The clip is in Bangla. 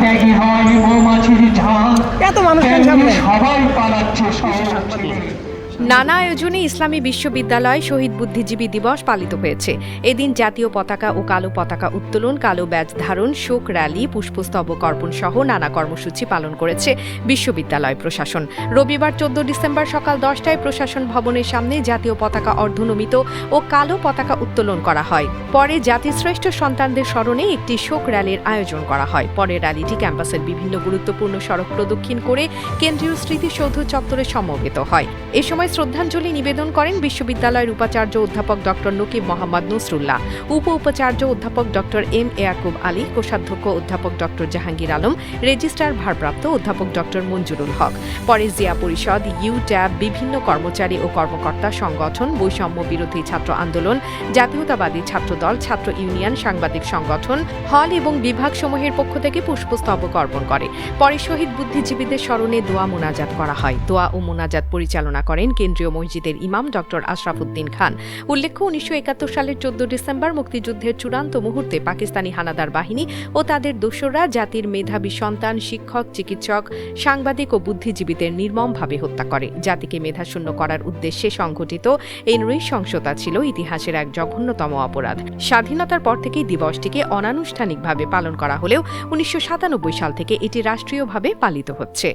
ত্যাগী হয় মৌমাছির ঝাঁক? সবাই পালাচ্ছে সবাই। নানা আয়োজনে ইসলামী বিশ্ববিদ্যালয় শহীদ বুদ্ধিজীবী দিবস পালিত হয়েছে। এদিন জাতীয় পতাকা ও কালো পতাকা উত্তোলন, কালো ব্যাজ ধারণ, শোক র্যালি, পুষ্পস্তবক অর্পণ সহ নানা কর্মসূচি পালন করেছে বিশ্ববিদ্যালয় প্রশাসন। রবিবার চোদ্দ ডিসেম্বর সকাল দশটায় প্রশাসন ভবনের সামনে জাতীয় পতাকা অর্ধনমিত ও কালো পতাকা উত্তোলন করা হয়। পরে জাতিশ্রেষ্ঠ সন্তানদের স্মরণে একটি শোক র্যালির আয়োজন করা হয়। পরে র্যালিটি ক্যাম্পাসের বিভিন্ন গুরুত্বপূর্ণ সড়ক প্রদক্ষিণ করে কেন্দ্রীয় স্মৃতিসৌধ চত্বরে সমবেত হয়। এ সময় শ্রদ্ধাঞ্জলি নিবেদন করেন বিশ্ববিদ্যালয়ের উপাচার্য অধ্যাপক ডক্টর নকিব মোহাম্মদ নসরুল্লাহ, উপ উপাচার্য অধ্যাপক doctor M A Yakub Ali, কোষাধ্যক্ষ অধ্যাপক ডক্টর জাহাঙ্গীর আলম, রেজিস্ট্রার ভারপ্রাপ্ত অধ্যাপক ডক্টর মঞ্জুরুল হক, পরে জিয়া পরিষদ, ইউ ট্যাব, বিভিন্ন কর্মচারী ও কর্মকর্তা সংগঠন, বৈষম্য বিরোধী ছাত্র আন্দোলন, জাতীয়তাবাদী ছাত্রদল, ছাত্র ইউনিয়ন, সাংবাদিক সংগঠন, হল এবং বিভাগসমূহের পক্ষ থেকে পুষ্পস্তবক অর্পণ করে। পরে শহীদ বুদ্ধিজীবীদের স্মরণে দোয়া মোনাজাত করা হয়। দোয়া ও মোনাজাত পরিচালনা করেন কেন্দ্রীয় মসজিদের ইমাম ডক্টর আশরাফুদ্দিন খান। উল্লেখ্য, উনিশশো একাত্তর সালের চোদ্দ ডিসেম্বর মুক্তিযুদ্ধের চূড়ান্ত মুহূর্তে পাকিস্তানি হানাদার বাহিনী ও তাদের দোসররা জাতির মেধাবী সন্তান, শিক্ষক, চিকিৎসক, সাংবাদিক ও বুদ্ধিজীবীদের নির্মমভাবে হত্যা করে। জাতিকে মেধাশূন্য করার উদ্দেশ্যে সংঘটিত এই নৃশংসতা ছিল ইতিহাসের এক জঘন্যতম অপরাধ। স্বাধীনতার পর থেকেই দিবসটিকে অনানুষ্ঠানিকভাবে পালন করা হলেও উনিশশো সাতানব্বই সাল থেকে এটি রাষ্ট্রীয়ভাবে পালিত হচ্ছে।